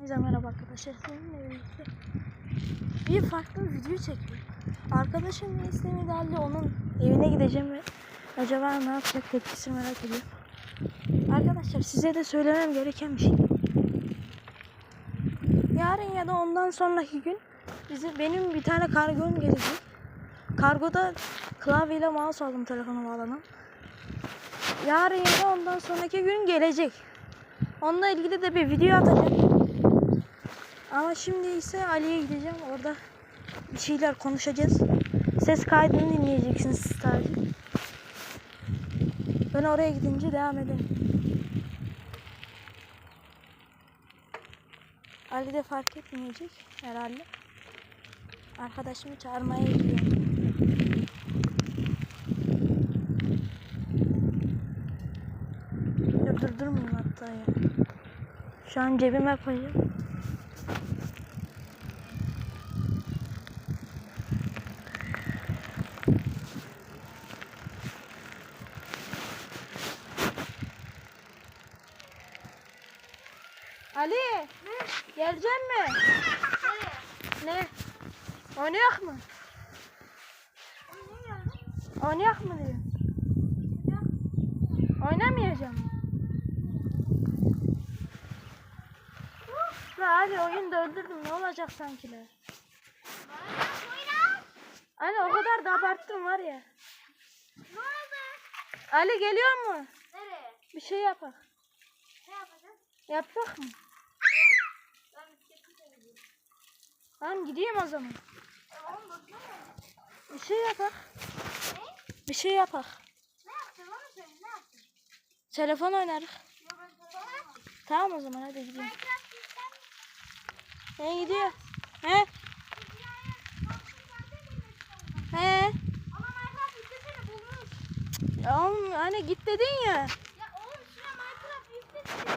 Herkese merhaba arkadaşlar. Seninle birlikte bir farklı video çektim. Arkadaşım isteğini geldi. Onun evine gideceğim ve acaba ne yapacak tepkisini merak ediyorum. Arkadaşlar size de söylemem gereken bir şey. Yarın ya da ondan sonraki gün bize benim bir tane kargom gelecek. Kargoda klavyeyle mouse aldım telefona bağlanan. Yarın ya da ondan sonraki gün gelecek. Onunla ilgili de bir video atacağım. Ama şimdi ise Ali'ye gideceğim. Orada bir şeyler konuşacağız. Ses kaydını dinleyeceksiniz siz sadece. Ben oraya gidince devam edelim. Ali de fark etmeyecek herhalde. Arkadaşımı çağırmaya gidiyorum. Ya durdurmayayım hatta ya. Şu an cebime koyacağım. Ali. Gelecek mi? Ne? Oynayak mı? Oynayak mı diyor. Oynamayacağım. La hadi oyun da öldürdüm ne olacak sanki la. Ali o kadar da abarttım var ya. Ne oldu? Ali geliyor mu? Nereye? Bir şey yapak. Ne yapacağız? Yapacak mı? Ben. Tamam gideyim o zaman. Bir şey yapak. Bir şey yapak. Telefon oynarız. Ben. Tamam o zaman hadi gidelim. Ne gidiyor? He? He? Ama Minecraft istesene bulmuş. Ya oğlum hani git dedin ya. Ya oğlum şuna Minecraft istesene.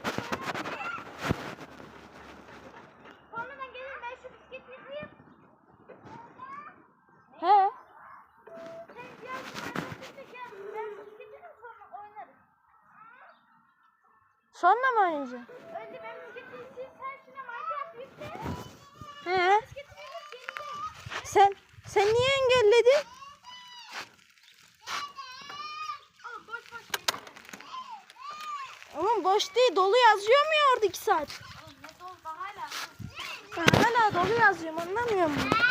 Sonradan gelir ben şu bisikleti yıkayayım. He? Sen diğer Minecraft iste gel. Ben bisikletle sonra oynarız. Sonra mı oynayacaksın? Önce ben isteyeyim sen şuna Minecraft yükle. He? Sen sen niye engelledin? Oğlum boş boş geleceğim. Oğlum boş değil dolu yazıyor mu ya orada iki saat? Oğlum ne doldu hala? Ben hala dolu yazıyorum anlamıyor musun?